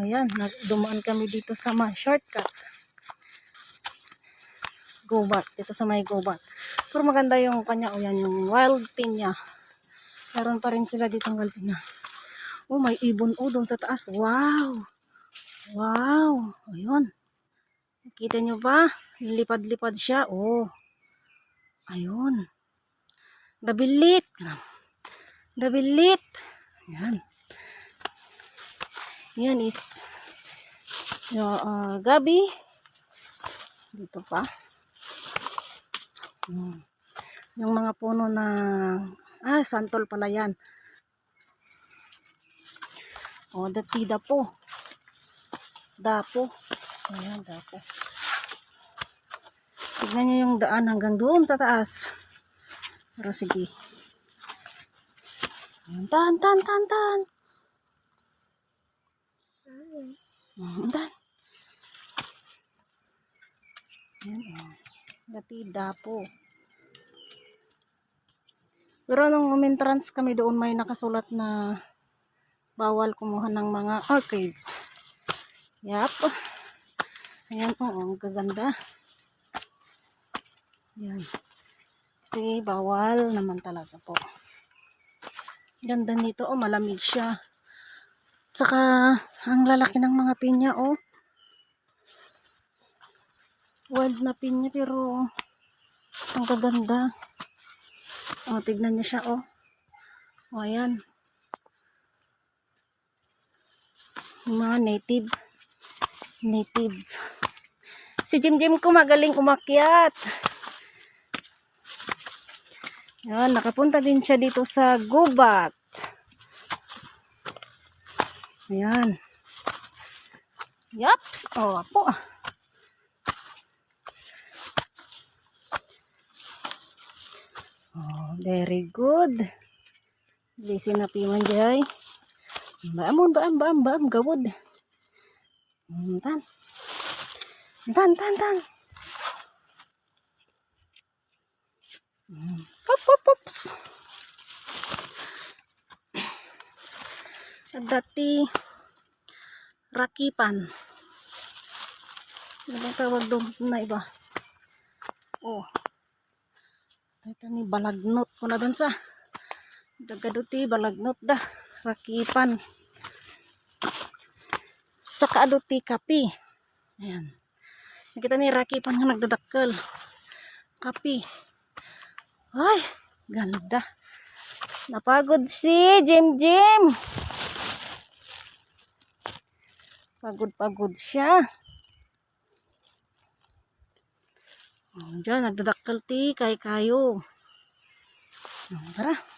Ayan, dumaan kami dito sa mga shortcut. Gobat, dito sa may gobat. Pero maganda yung kanya, o yan, yung wild pinya. Meron pa rin sila dito wild pinya. Oh, may ibon oh, doon sa taas. Wow! Wow! Ayun. Nakita nyo ba? Lipad-lipad siya. Oh. Ayun. Dabilit. Dabilit. Yan. Yan is yung uh, gabi. Dito pa. Hmm. Yung mga puno na ah, santol pala yan. O, oh, dati dapo. Dapo. Ayan, dapo. Tignan nyo yung daan hanggang doon sa taas. Pero sige. Tan, tan, tan, tan. Tan. Ayan, oh. Dati dapo. Pero nung umentrance kami doon, may nakasulat na bawal kumuha ng mga orchids. Yap. Ayan po, oh, ang gaganda. Yan. Kasi bawal naman talaga po. Ganda nito, oh, malamig siya. Tsaka, ang lalaki ng mga pinya, oh. Wild na pinya, pero ang gaganda. Oh, tignan niyo siya, oh. Oh, ayan. Mga native. Native. Si Jim Jim ko magaling umakyat. Yan, nakapunta din siya dito sa gubat. Ayan. Yaps. Oh, apo. Oh, very good. Lisi na piman jay. Baam mo, baam, baam, baam, gawod. Hmm, Tan. Tan, tan, tan. Hmm. Hop, hop, hops. Dati, rakipan. Ano bang tawag doon na iba? Oh. Ito ni balagnot ko na doon sa. Dagaduti, balagnot da. Rakipan. Tsaka aduti kapi. Ayan. Nakita ni rakipan nga nagdadakkel. Kapi. Ay, ganda. Napagod si Jim Jim. Pagod-pagod siya. Oh, dyan, nagdadakkel ti kay kayo. Oh, tara.